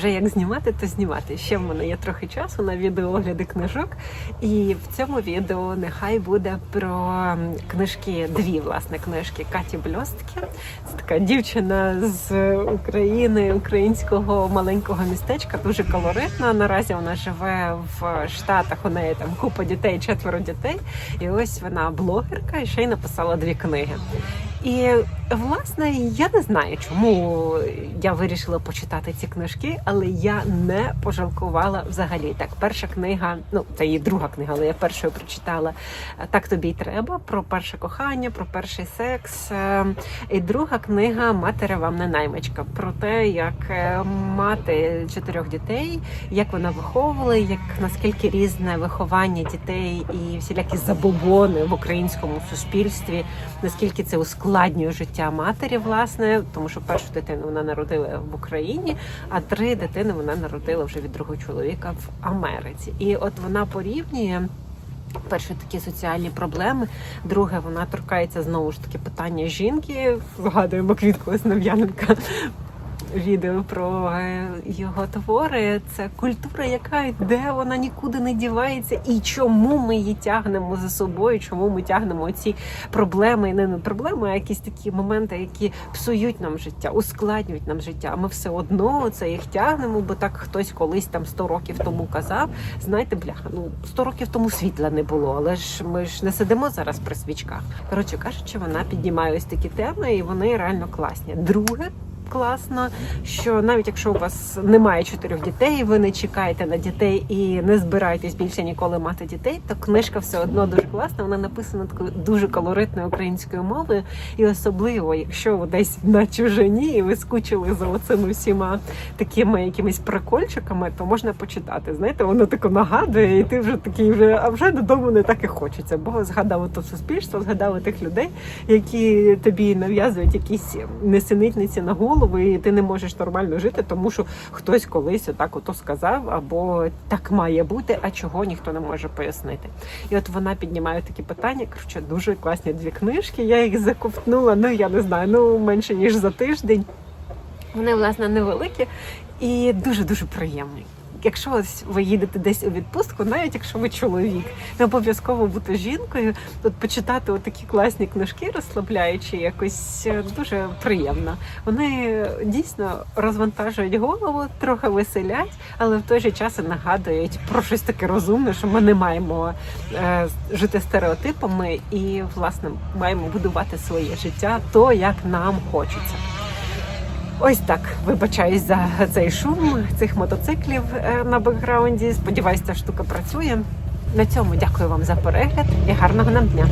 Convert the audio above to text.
вже як знімати, то знімати. Ще в мене є трохи часу на відеоогляди книжок. І в цьому відео нехай буде про книжки, дві власне книжки Каті Бльостки. Це така дівчина з України, українського маленького містечка, дуже колоритна. Наразі вона живе в Штатах. У неї там купа дітей, четверо дітей. І ось вона блогерка і ще й написала дві книги. І власне я не знаю, чому я вирішила почитати ці книжки, але я не пожалкувала взагалі. Так, перша книга, ну це її друга книга, але я першою прочитала Так тобі й треба про перше кохання, про перший секс. Е, І друга книга Матери вам не наймичка про те, як е, мати чотирьох дітей, як вона виховувала, як наскільки різне виховання дітей і всілякі забобони в українському суспільстві, наскільки це ускладнює життя матері, власне, тому що першу дитину вона народила в Україні, а три дитини вона народила вже від другого чоловіка в Америці. І от вона порівнює. Перше такі соціальні проблеми. Друге, вона торкається знову ж таки питання жінки. Згадуємо квітку Основ'яненка. Відео про е, його твори. Це культура, яка йде, вона нікуди не дівається. І чому ми її тягнемо за собою? Чому ми тягнемо ці проблеми не проблеми, а якісь такі моменти, які псують нам життя, ускладнюють нам життя. Ми все одно це їх тягнемо, бо так хтось колись там 100 років тому казав. Знаєте, бляха, ну 100 років тому світла не було, але ж ми ж не сидимо зараз при свічках. Коротше кажучи, вона піднімає ось такі теми, і вони реально класні. Друге. Класно, що навіть якщо у вас немає чотирьох дітей, ви не чекаєте на дітей і не збираєтесь більше ніколи мати дітей, то книжка все одно дуже класна. Вона написана такою дуже колоритною українською мовою, і особливо, якщо ви десь на чужині і ви скучили за оцими всіма такими якимись прикольчиками, то можна почитати. Знаєте, воно тако нагадує, і ти вже такий вже а вже додому не так і хочеться. Бо згадав то суспільство, згадав тих людей, які тобі нав'язують якісь несенітниці на голову, і ти не можеш нормально жити, тому що хтось колись отак ото сказав, або так має бути, а чого ніхто не може пояснити. І от вона піднімає такі питання. Короче, дуже класні дві книжки. Я їх заковтнула, ну я не знаю, ну менше ніж за тиждень. Вони, власне, невеликі і дуже дуже приємні. Якщо ви їдете десь у відпустку, навіть якщо ви чоловік, не обов'язково бути жінкою, тут почитати такі класні книжки, розслабляючі, якось е, дуже приємно. Вони дійсно розвантажують голову, трохи веселять, але в той же час і нагадують про щось таке розумне, що ми не маємо е, жити стереотипами і власне маємо будувати своє життя то, як нам хочеться. Ось так вибачаюсь за цей шум цих мотоциклів е, на бекграунді. Сподіваюсь, ця штука працює. На цьому дякую вам за перегляд і гарного нам дня.